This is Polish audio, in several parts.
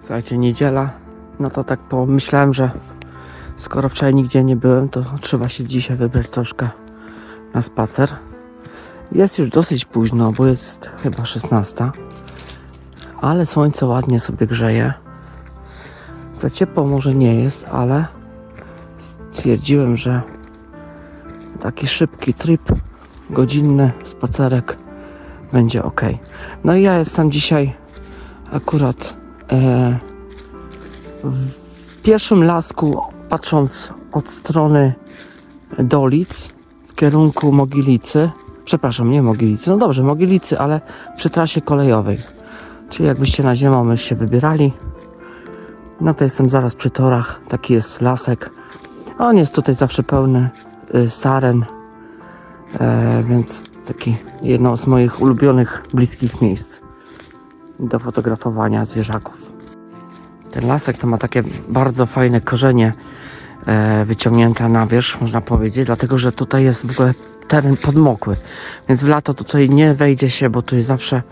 Słuchajcie, niedziela. No to tak pomyślałem, że skoro wczoraj nigdzie nie byłem, to trzeba się dzisiaj wybrać troszkę na spacer. Jest już dosyć późno, bo jest chyba 16. Ale słońce ładnie sobie grzeje. Za ciepło może nie jest, ale stwierdziłem, że taki szybki trip, godzinny spacerek będzie ok. No i ja jestem dzisiaj akurat w pierwszym lasku, patrząc od strony Dolic w kierunku Mogilicy. Przepraszam, nie Mogilicy. No dobrze, Mogilicy, ale przy trasie kolejowej. Czyli jakbyście na Ziemomyśl się wybierali, no to jestem zaraz przy torach. Taki jest lasek. On jest tutaj zawsze pełny y, saren, e, więc taki jedno z moich ulubionych, bliskich miejsc do fotografowania zwierzaków. Ten lasek to ma takie bardzo fajne korzenie e, wyciągnięte na wierzch, można powiedzieć, dlatego że tutaj jest w ogóle teren podmokły, więc w lato tutaj nie wejdzie się, bo tu jest zawsze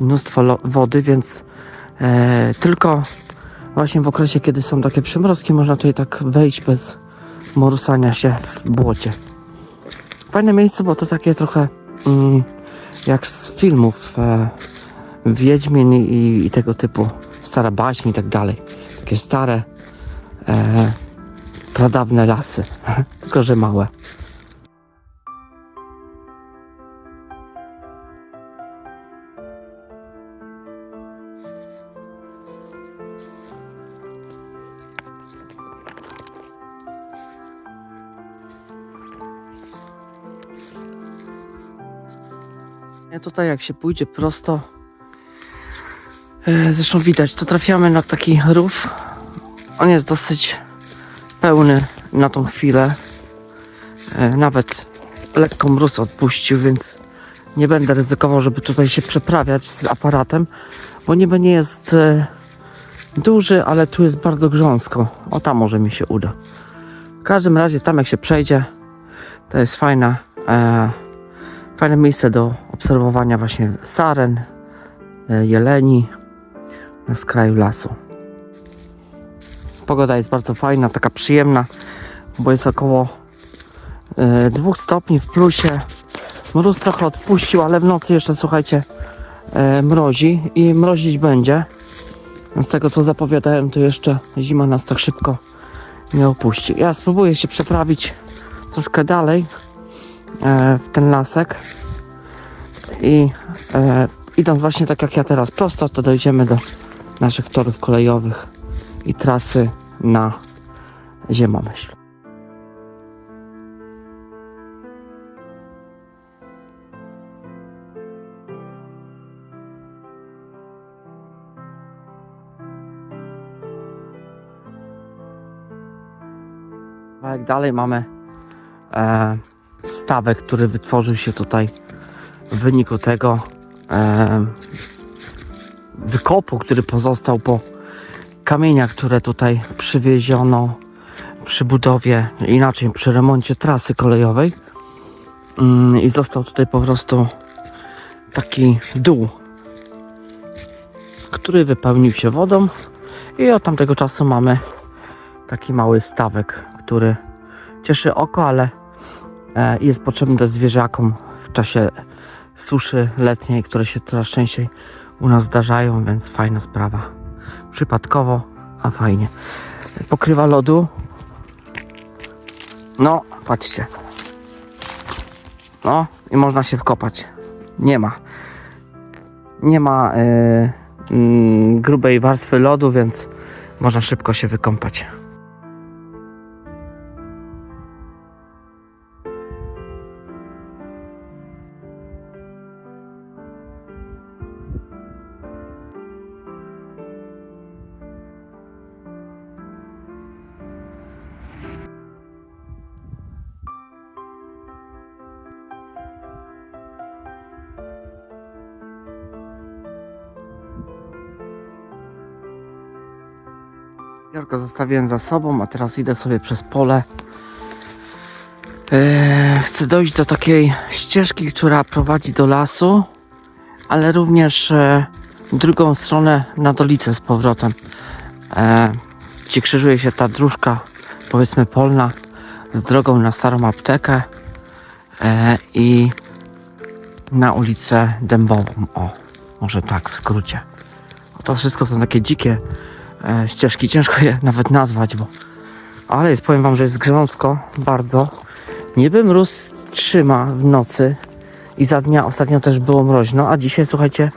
mnóstwo wody, więc e, tylko właśnie w okresie, kiedy są takie przymrozki, można tutaj tak wejść bez morsania się w błocie. Fajne miejsce, bo to takie trochę mm, jak z filmów e, Wiedźmin i, i tego typu stara baśń i tak dalej. Takie stare, e, pradawne lasy, tylko że małe. Tutaj jak się pójdzie prosto, zresztą widać, to trafiamy na taki rów. On jest dosyć pełny na tą chwilę. E, nawet lekko mróz odpuścił, więc nie będę ryzykował, żeby tutaj się przeprawiać z aparatem, bo niby nie jest e, duży, ale tu jest bardzo grząsko. O tam może mi się uda. W każdym razie tam jak się przejdzie, to jest fajna, e, fajne miejsce do obserwowania właśnie saren, e, jeleni na skraju lasu. Pogoda jest bardzo fajna, taka przyjemna, bo jest około e, 2 stopni w plusie. Mróz trochę odpuścił, ale w nocy jeszcze słuchajcie e, mrozi i mrozić będzie. Z tego co zapowiadałem, to jeszcze zima nas tak szybko nie opuści. Ja spróbuję się przeprawić troszkę dalej e, w ten lasek i e, idąc właśnie tak jak ja teraz prosto, to dojdziemy do naszych torów kolejowych i trasy na Ziemomyśl. Kawałek dalej mamy e, stawek, który wytworzył się tutaj w wyniku tego e, wykopu, który pozostał po kamieniach, które tutaj przywieziono przy budowie, inaczej przy remoncie trasy kolejowej. Mm, I został tutaj po prostu taki dół, który wypełnił się wodą. I od tamtego czasu mamy taki mały stawek, który cieszy oko, ale e, jest potrzebny też zwierzakom w czasie suszy letniej, które się coraz częściej u nas zdarzają, więc fajna sprawa. Przypadkowo, a fajnie. Pokrywa lodu. No, patrzcie. No, i można się wkopać. Nie ma. Nie ma e, mm, grubej warstwy lodu, więc można szybko się wykąpać. Jarko zostawiłem za sobą, a teraz idę sobie przez pole. Eee, chcę dojść do takiej ścieżki, która prowadzi do lasu, ale również e, drugą stronę na dolicę z powrotem. e, gdzie krzyżuje się ta dróżka, powiedzmy polna, z drogą na starą aptekę e, i na ulicę Dębową. O, może tak w skrócie. To wszystko są takie dzikie e, ścieżki, ciężko je nawet nazwać, bo ale jest, powiem wam, że jest grząsko bardzo. Niby mróz trzyma w nocy i za dnia ostatnio też było mroźno, a dzisiaj słuchajcie,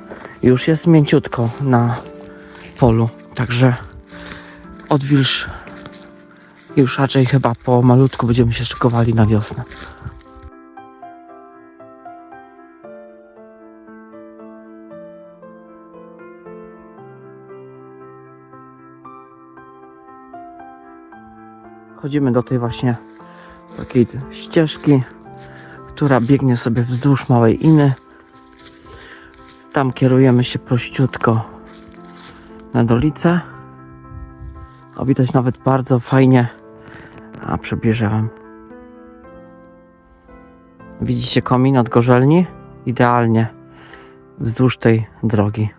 już jest mięciutko na polu, także odwilż już raczej chyba po malutku będziemy się szykowali na wiosnę. Chodzimy do tej właśnie takiej ścieżki, która biegnie sobie wzdłuż małej iny. Tam kierujemy się prościutko na dolicę. O, widać nawet bardzo fajnie. A przybliżę. Widzicie komin od gorzelni? Idealnie wzdłuż tej drogi.